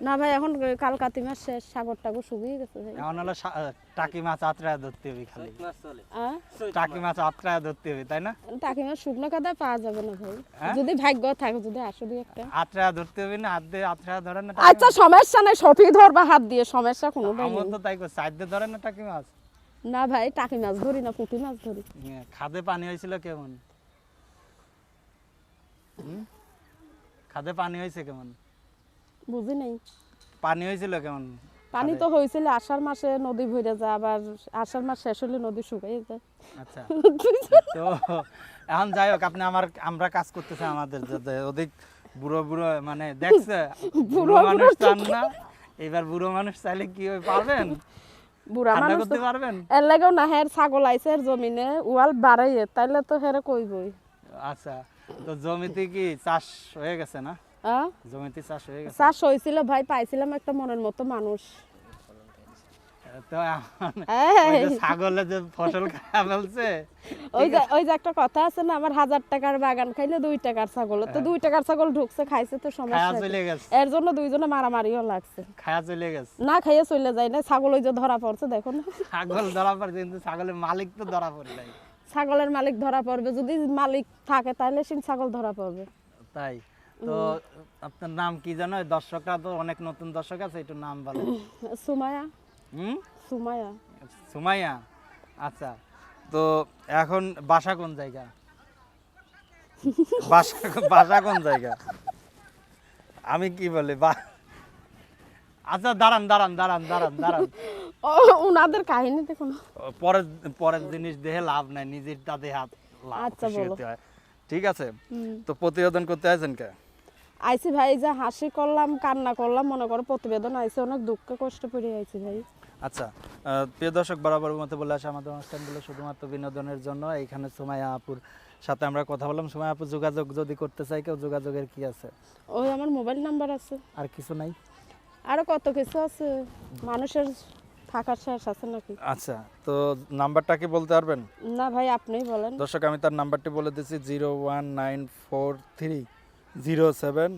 না ভাই এখন কাল কাতি মাস শেষ সাগর টাগর শুকিয়ে গেছে এখন হলো টাকি মাছ আত্রায় ধরতে হবে খালি। টাকি মাছ। আত্রায় ধরতে হবে তাই না? টাকি মাছ শুকনো কাদা পাওয়া যাবে না ভাই। হ্যাঁ? যদি ভাগ্য থাকে যদি আসো দুই একটা। আত্রায় ধরতে হবে না হাত দিয়ে আত্রায় ধরে না আচ্ছা সমস্যা নাই সফি ধরবা হাত দিয়ে সমস্যা কোনো ভাই আমার তো তাই করছে সাইড দিয়ে ধরে না টাকি মাছ? না ভাই টাকি মাছ ধরি না পুঁটি মাছ ধরি। হ্যাঁ, খাদে পানি হয়েছিল কেমন? হুম? খাদে পানি হয়েছে কেমন? বুঝি নাই। পানি হয়েছিল কেমন? পানি তো হয়েছিল আষাঢ় মাসে নদী ভরে যায় আবার আষাঢ় মাস শেষ হলে নদী শুকাই যায়। আচ্ছা। তো এখন যাই হোক আপনি আমার আমরা কাজ করতেছে আমাদের অধিক বুড়ো বুড়ো মানে দেখছে বুড়ো মানুষ চান না এবার বুড়ো মানুষ চাইলে কি পারবেন? বুড়া মানুষ করতে পারবেন? এর লাগেও না হের ছাগল আইছে এর জমিনে ওয়াল বাড়াইয়ে তাইলে তো হেরে কইবই। আচ্ছা তো জমিতে কি চাষ হয়ে গেছে না? জমিতে চাষ হয়ে গেছে। চাষ হয়েছিল ভাই পাইছিলাম একটা মনের মতো মানুষ। তো এখন হ্যাঁ। ওই যে ছাগলে যে ফসল খাওয়া ফেলছে ওই যে একটা কথা আছে না আমার হাজার টাকার বাগান খাইলে দুই টাকার ছাগল। তো দুই টাকার ছাগল ঢুকছে খাইছে তো সমস্যা চলে গেছে। এর জন্য দুইজনে মারামারিও লাগছে। খায়া চলে গেছে। না খাইয়ে চলে যায় না ছাগল ওই যে ধরা পড়ছে দেখো না ছাগল ধরা পড়ছে কিন্তু ছাগলের মালিক তো ধরা পড়ে ছাগলের মালিক ধরা পড়বে যদি মালিক থাকে তাহলে ছাগল ধরা পড়বে। তাই। তো আপনার নাম কি জানো দর্শকরা তো অনেক নতুন দর্শক আছে একটু নাম বলো সুমায়া। হুম? সুমায়া। সুমাইয়া আচ্ছা তো এখন বাসা কোন জায়গা? বাসা বাসা কোন জায়গা? আমি কি বলি বা? আচ্ছা দাঁড়ান দাঁড়ান দাঁড়ান দাঁড়ান দাঁড়ান। ও উনাদের কাহিনী দেখো না পরের পরের জিনিস দেখে লাভ নাই নিজের তাতে হাত লাভ আচ্ছা, বলো। ঠিক আছে? তো প্রতিবেদন করতে আছেন কে? আইছি ভাই যে হাসি করলাম কান্না করলাম মনে করো প্রতিবেদন আইছে অনেক দুঃখ কষ্ট পড়ে আইছি ভাই। আচ্ছা প্রিয় দর্শক বরাবর মতো বলে আসে আমাদের অনুষ্ঠানগুলো শুধুমাত্র বিনোদনের জন্য। এখানে সুমাইয়া আপুর সাথে আমরা কথা বললাম। সুমাইয়া আপু যোগাযোগ যদি করতে চাই কেউ যোগাযোগের কি আছে? ওই আমার মোবাইল নাম্বার আছে। আর কিছু নাই? আরও কত কিছু আছে? মানুষের থাকার শেষ আছে নাকি? আচ্ছা তো নাম্বারটা কি বলতে পারবেন? না ভাই আপনিই বলেন। দর্শক আমি তার নাম্বারটি বলে দিচ্ছি zero one nine four three. Zero seven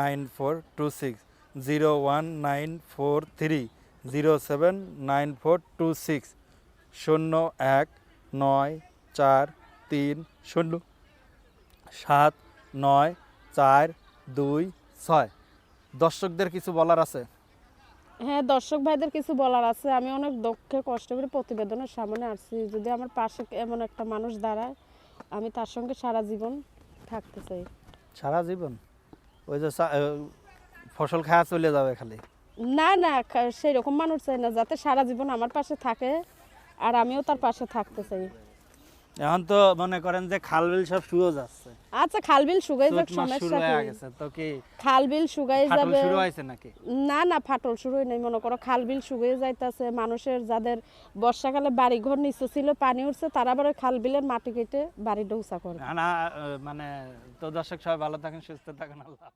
nine four two six zero one nine four three zero seven nine four two six শূন্য এক নয় চার তিন শূন্য সাত নয় চার দুই ছয় দর্শকদের কিছু বলার আছে? হ্যাঁ দর্শক ভাইদের কিছু বলার আছে। আমি অনেক দক্ষে কষ্ট করে প্রতিবেদনের সামনে আসছি। যদি আমার পাশে এমন একটা মানুষ দাঁড়ায়, আমি তার সঙ্গে সারা জীবন থাকতে চাই। সারা জীবন? ওই যে ফসল খায় চলে যাবে খালি? না না সেই রকম মানুষ চাই না যাতে সারা জীবন আমার পাশে থাকে আর আমিও তার পাশে থাকতে চাই। এখন তো মনে করেন যে খাল বিল সব শুয়ে যাচ্ছে। আচ্ছা খালবিল শুকাই যাক সমস্যা কি? গেছে তো কি খালবিল শুকাই যাবে? শুরু হইছে নাকি? না না ফাটল শুরু নাই মনে করো খালবিল শুকাই যাইতাছে মানুষের যাদের বর্ষাকালে বাড়ি ঘর নিচে ছিল পানি উঠছে তারা আবার খাল বিলের মাটি কেটে বাড়ি ডৌসা করে না না মানে তো দর্শক সবাই ভালো থাকেন সুস্থ থাকেন আল্লাহ।